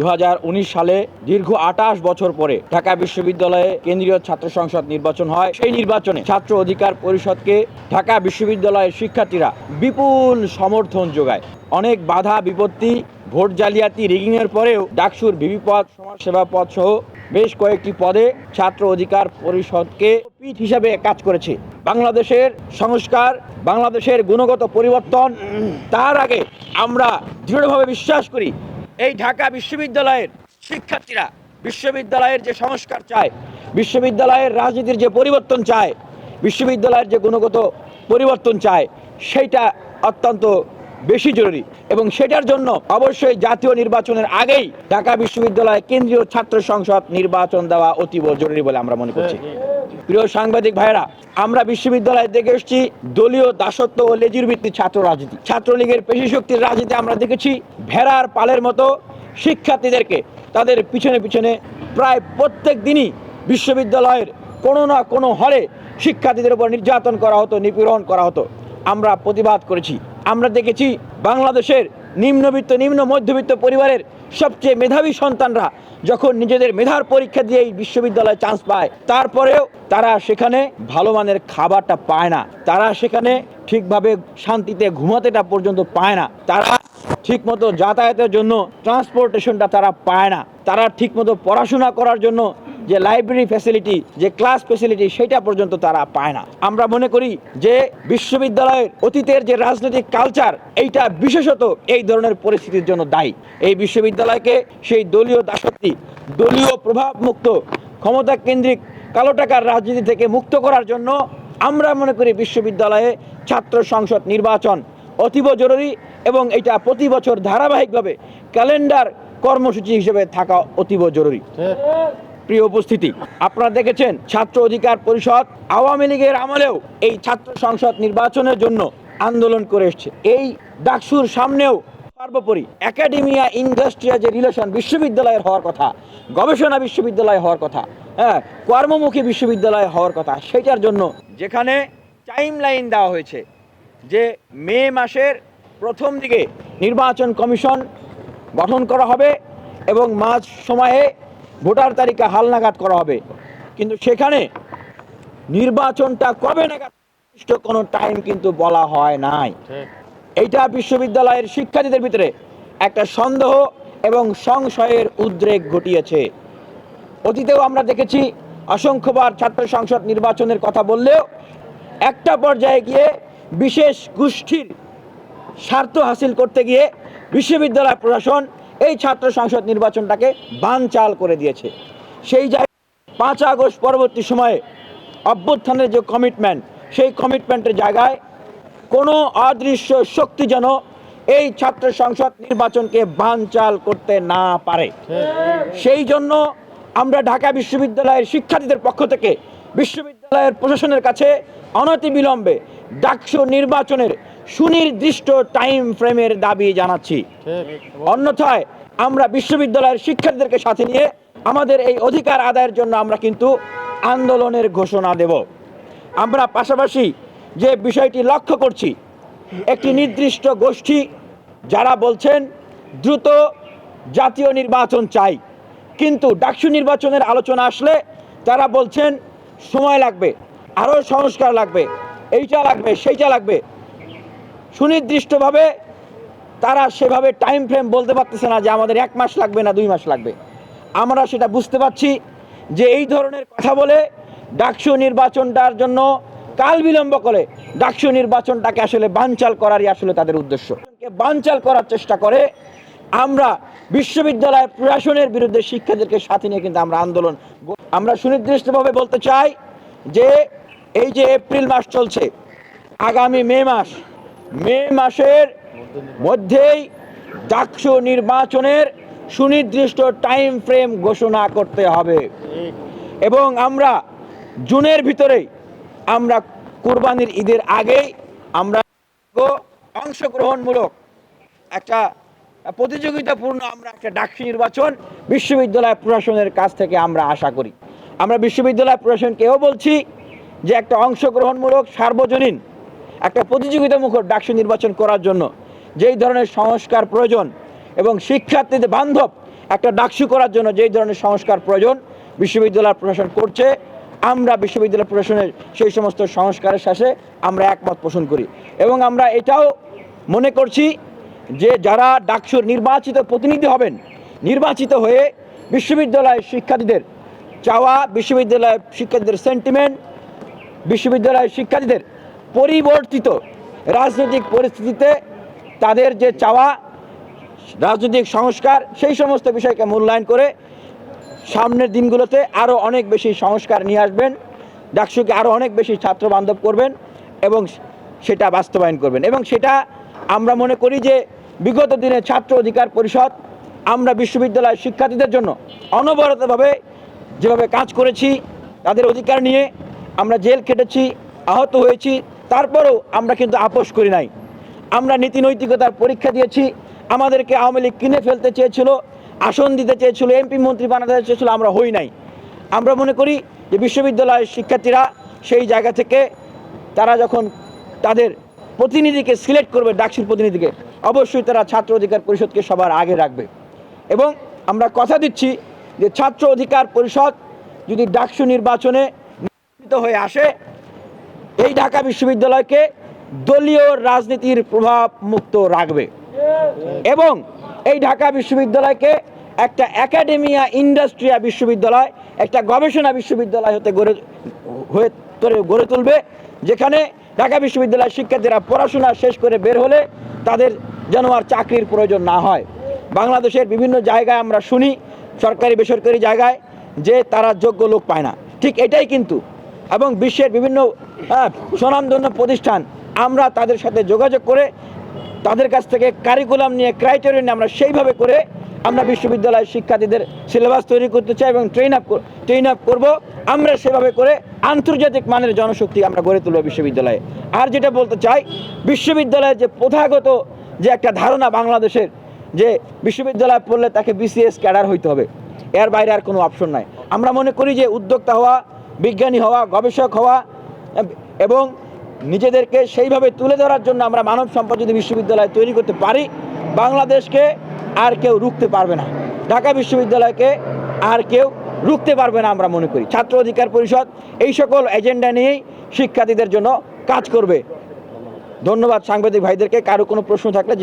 দু হাজার উনিশ সালে দীর্ঘ আঠাশ বছর পরে ঢাকা বিশ্ববিদ্যালয়ে কেন্দ্রীয় ছাত্র সংসদ নির্বাচন হয়। সেই নির্বাচনে ছাত্র অধিকার পরিষদকে ঢাকা বিশ্ববিদ্যালয়ের শিক্ষার্থীরা বিপুল সমর্থন যোগায়। অনেক বাধা, বিপত্তি, ভোট জালিয়াতি, রিগিংয়ের পরেও ডাকসুর ভিভি পদ সমাজসেবা পদ সহ বেশ কয়েকটি পদে ছাত্র অধিকার পরিষদকে পিঠ হিসাবে কাজ করেছে। বাংলাদেশের সংস্কার, বাংলাদেশের গুণগত পরিবর্তন, তার আগে আমরা দৃঢ়ভাবে বিশ্বাস করি এই ঢাকা বিশ্ববিদ্যালয়ের শিক্ষার্থীরা বিশ্ববিদ্যালয়ের যে সংস্কার চায়, বিশ্ববিদ্যালয়ের রাজনীতির যে পরিবর্তন চায়, বিশ্ববিদ্যালয়ের যে গুণগত পরিবর্তন চায়, সেইটা অত্যন্ত বেশি জরুরি। এবং সেটার জন্য অবশ্যই জাতীয় নির্বাচনের আগেই ঢাকা বিশ্ববিদ্যালয়ে কেন্দ্রীয় ছাত্র সংসদ নির্বাচন দেওয়া অতীব জরুরি বলে আমরা মনে করছি। প্রিয় সাংবাদিক ভাইরা আমরা বিশ্ববিদ্যালয়ে দেখে এসেছি দলীয় দাসত্ব ও লেজুর ভিত্তিক ছাত্র রাজনীতি। ছাত্রলীগের পেশি শক্তির রাজনীতি আমরা দেখেছি ভেড়ার পালের মতো। শিক্ষার্থীদেরকে তাদের পিছনে পিছনে প্রায় প্রত্যেক দিনই বিশ্ববিদ্যালয়ের কোনো না কোনো হলে শিক্ষার্থীদের উপর নির্যাতন করা হতো নিপীড়ন করা হতো। আমরা প্রতিবাদ করেছি আমরা দেখেছি বাংলাদেশের নিম্নবিত্ত, নিম্ন মধ্যবিত্ত পরিবারের সবচেয়ে মেধাবী সন্তানরা যখন নিজেদের মেধার পরীক্ষা দিয়ে এই বিশ্ববিদ্যালয়ে চান্স পায়, তারপরেও তারা সেখানে ভালো মানের খাবারটা পায় না। তারা সেখানে ঠিকভাবে শান্তিতে ঘুমাতেটা পর্যন্ত পায় না। তারা ঠিকমতো যাতায়াতের জন্য ট্রান্সপোর্টেশনটা তারা পায় না। তারা ঠিকমতো পড়াশোনা করার জন্য যে লাইব্রেরি ফ্যাসিলিটি যে ক্লাস ফ্যাসিলিটি সেটা পর্যন্ত তারা পায় না। আমরা মনে করি যে বিশ্ববিদ্যালয়ের অতীতের যে রাজনৈতিক কালচার এইটা বিশেষত এই ধরনের পরিস্থিতির জন্য দায়ী। এই বিশ্ববিদ্যালয়কে সেই দলীয় দাসত্বী দলীয় প্রভাব মুক্ত ক্ষমতা কেন্দ্রিক, কালো টাকার রাজনীতি থেকে মুক্ত করার জন্য আমরা মনে করি বিশ্ববিদ্যালয়ে ছাত্র সংসদ নির্বাচন অতীব জরুরি। এবং এটা প্রতি বছর ধারাবাহিকভাবে ক্যালেন্ডার কর্মসূচি হিসেবে থাকা অতীব জরুরি। প্রিয় উপস্থিতি, আপনারা দেখেছেন ছাত্র অধিকার পরিষদ আওয়ামী লীগের আমলেও এই ছাত্র সংসদ নির্বাচনের জন্য আন্দোলন করে এসছে। এই ডাকসুর সামনেও সর্বোপরি একাডেমিয়া ইন্ডাস্ট্রিয়া যে রিলেশন বিশ্ববিদ্যালয়ের হওয়ার কথা, গবেষণা বিশ্ববিদ্যালয় হওয়ার কথা হ্যাঁ কর্মমুখী বিশ্ববিদ্যালয় হওয়ার কথা, সেটার জন্য যেখানে টাইম লাইন দেওয়া হয়েছে যে মে মাসের প্রথম দিকে নির্বাচন কমিশন গঠন করা হবে এবং মাঝ সময়ে ভোটার তালিকা হালনাগাদ করা হবে। কিন্তু সেখানে নির্বাচনটা কবে নাগাদ কোনো টাইম কিন্তু বলা হয় নাই। এইটা বিশ্ববিদ্যালয়ের শিক্ষার্থীদের ভিতরে একটা সন্দেহ এবং সংশয়ের উদ্রেক ঘটিয়েছে। অতীতেও আমরা দেখেছি অসংখ্যবার ছাত্র সংসদ নির্বাচনের কথা বললেও একটা পর্যায়ে গিয়ে বিশেষ গোষ্ঠীর স্বার্থ হাসিল করতে গিয়ে বিশ্ববিদ্যালয় প্রশাসন এই ছাত্র সংসদ নির্বাচনটাকে বানচাল করে দিয়েছে। সেই জায়গায় পাঁচ আগস্ট পরবর্তী সময়ে অভ্যুত্থানের যে কমিটমেন্ট সেই কমিটমেন্টের জায়গায় কোনো অদৃশ্য শক্তি যেন এই ছাত্র সংসদ নির্বাচনকে বানচাল করতে না পারে। সেই জন্য আমরা ঢাকা বিশ্ববিদ্যালয়ের শিক্ষার্থীদের পক্ষ থেকে বিশ্ববিদ্যালয়ের প্রশাসনের কাছে অনতিবিলম্বে ডাকসু নির্বাচনের সুনির্দিষ্ট টাইম ফ্রেমের দাবি জানাচ্ছি। অন্যথায় আমরা বিশ্ববিদ্যালয়ের শিক্ষার্থীদেরকে সাথে নিয়ে আমাদের এই অধিকার আদায়ের জন্য আমরা কিন্তু আন্দোলনের ঘোষণা দেব। আমরা পাশাপাশি যে বিষয়টি লক্ষ্য করছি একটি নির্দিষ্ট গোষ্ঠী যারা বলছেন দ্রুত জাতীয় নির্বাচন চাই। কিন্তু ডাকসু নির্বাচনের আলোচনা আসলে তারা বলছেন সময় লাগবে আরও সংস্কার লাগবে এইটা লাগবে সেইটা লাগবে। সুনির্দিষ্টভাবে তারা সেভাবে টাইম ফ্রেম বলতে পারতেছে না যে আমাদের এক মাস লাগবে না দুই মাস লাগবে। আমরা সেটা বুঝতে পারছি যে এই ধরনের কথা বলে ডাকসু নির্বাচনটার জন্য কাল বিলম্ব করে ডাকসু নির্বাচনটাকে আসলে বানচাল করারই আসলে তাদের উদ্দেশ্য। বানচাল করার চেষ্টা করে, আমরা বিশ্ববিদ্যালয়ের প্রশাসনের বিরুদ্ধে শিক্ষার্থীদেরকে সাথে নিয়ে কিন্তু আমরা আন্দোলন আমরা সুনির্দিষ্টভাবে বলতে চাই যে এই যে এপ্রিল মাস চলছে, আগামী মে মাস মে মাসের মধ্যেই ডাকসু নির্বাচনের সুনির্দিষ্ট টাইম ফ্রেম ঘোষণা করতে হবে। এবং আমরা জুনের ভিতরেই আমরা কুরবানির ঈদের আগেই আমরা অংশগ্রহণমূলক একটা প্রতিযোগিতাপূর্ণ আমরা একটা ডাকসু নির্বাচন বিশ্ববিদ্যালয় প্রশাসনের কাছ থেকে আমরা আশা করি। আমরা বিশ্ববিদ্যালয় প্রশাসনকেও বলছি যে একটা অংশগ্রহণমূলক সার্বজনীন একটা প্রতিযোগিতামুখর ডাকসু নির্বাচন করার জন্য যেই ধরনের সংস্কার প্রয়োজন এবং শিক্ষার্থীদের বান্ধব একটা ডাকসু করার জন্য যেই ধরনের সংস্কার প্রয়োজন বিশ্ববিদ্যালয় প্রশাসন করছে, আমরা বিশ্ববিদ্যালয় প্রশাসনের সেই সমস্ত সংস্কারের শেষে আমরা একমত পোষণ করি। এবং আমরা এটাও মনে করছি যে যারা ডাকসুর নির্বাচিত প্রতিনিধি হবেন, নির্বাচিত হয়ে বিশ্ববিদ্যালয়ের শিক্ষার্থীদের চাওয়া, বিশ্ববিদ্যালয়ের শিক্ষার্থীদের সেন্টিমেন্ট বিশ্ববিদ্যালয়ের শিক্ষার্থীদের পরিবর্তিত রাজনৈতিক পরিস্থিতিতে তাদের যে চাওয়া, রাজনৈতিক সংস্কার, সেই সমস্ত বিষয়কে মূল্যায়ন করে সামনের দিনগুলোতে আরও অনেক বেশি সংস্কার নিয়ে আসবেন, ডাকসুকে আরও অনেক বেশি ছাত্র বান্ধব করবেন এবং সেটা বাস্তবায়ন করবেন। এবং সেটা আমরা মনে করি যে বিগত দিনে ছাত্র অধিকার পরিষদ, আমরা বিশ্ববিদ্যালয়ের শিক্ষার্থীদের জন্য অনবরতভাবে যেভাবে কাজ করেছি, তাদের অধিকার নিয়ে আমরা জেল খেটেছি, আহত হয়েছি তারপরেও আমরা কিন্তু আপোষ করি নাই। আমরা নীতি নৈতিকতার পরীক্ষা দিয়েছি, আমাদেরকে আওয়ামী লীগ কিনে ফেলতে চেয়েছিল, আসন দিতে চেয়েছিল এমপি মন্ত্রী বানাতে চেয়েছিল, আমরা হই নাই। আমরা মনে করি যে বিশ্ববিদ্যালয়ের শিক্ষার্থীরা সেই জায়গা থেকে তারা যখন তাদের প্রতিনিধিকে সিলেক্ট করবে, ডাকসুর প্রতিনিধিকে, অবশ্যই তারা ছাত্র অধিকার পরিষদকে সবার আগে রাখবে। এবং আমরা কথা দিচ্ছি যে ছাত্র অধিকার পরিষদ যদি ডাকসু নির্বাচনে নির্বাচিত হয়ে আসে এই ঢাকা বিশ্ববিদ্যালয়কে দলীয় রাজনীতির প্রভাব মুক্ত রাখবে। এবং এই ঢাকা বিশ্ববিদ্যালয়কে একটা একাডেমিয়া ইন্ডাস্ট্রিয়া বিশ্ববিদ্যালয়, একটা গবেষণা বিশ্ববিদ্যালয় হতে গড়ে, হয়ে গড়ে তুলবে, যেখানে ঢাকা বিশ্ববিদ্যালয়ের শিক্ষার্থীরা পড়াশোনা শেষ করে বের হলে তাদের যেন আর চাকরির প্রয়োজন না হয়। বাংলাদেশের বিভিন্ন জায়গায় আমরা শুনি, সরকারি বেসরকারি জায়গায়, যে তারা যোগ্য লোক পায় না। ঠিক এটাই কিন্তু এবং বিশ্বের বিভিন্ন স্বনামধন্য প্রতিষ্ঠান, আমরা তাদের সাথে যোগাযোগ করে তাদের কাছ থেকে কারিকুলাম নিয়ে ক্রাইটেরিয়া নিয়ে আমরা সেইভাবে করে আমরা বিশ্ববিদ্যালয়ের শিক্ষার্থীদের সিলেবাস তৈরি করতে চাই এবং ট্রেন আপ ট্রেন আপ করব। আমরা সেভাবে করে আন্তর্জাতিক মানের জনশক্তি আমরা গড়ে তুলব বিশ্ববিদ্যালয়ে। আর যেটা বলতে চাই, বিশ্ববিদ্যালয়ের যে প্রথাগত যে একটা ধারণা বাংলাদেশের, যে বিশ্ববিদ্যালয়ে পড়লে তাকে বিসিএস ক্যাডার হইতে হবে। এর বাইরে আর কোনো অপশন নাই। আমরা মনে করি যে উদ্যোক্তা হওয়া বিজ্ঞানী হওয়া, গবেষক হওয়া এবং নিজেদেরকে সেইভাবে তুলে ধরার জন্য আমরা মানব সম্পদ যদি বিশ্ববিদ্যালয় তৈরি করতে পারি। বাংলাদেশকে আর কেউ রুখতে পারবে না। ঢাকা বিশ্ববিদ্যালয়কে আর কেউ রুখতে পারবে না আমরা মনে করি। ছাত্র অধিকার পরিষদ এই সকল এজেন্ডা নিয়েই শিক্ষার্থীদের জন্য কাজ করবে। ধন্যবাদ সাংবাদিক ভাইদেরকে। কারও কোনো প্রশ্ন থাকলে জিজ্ঞেস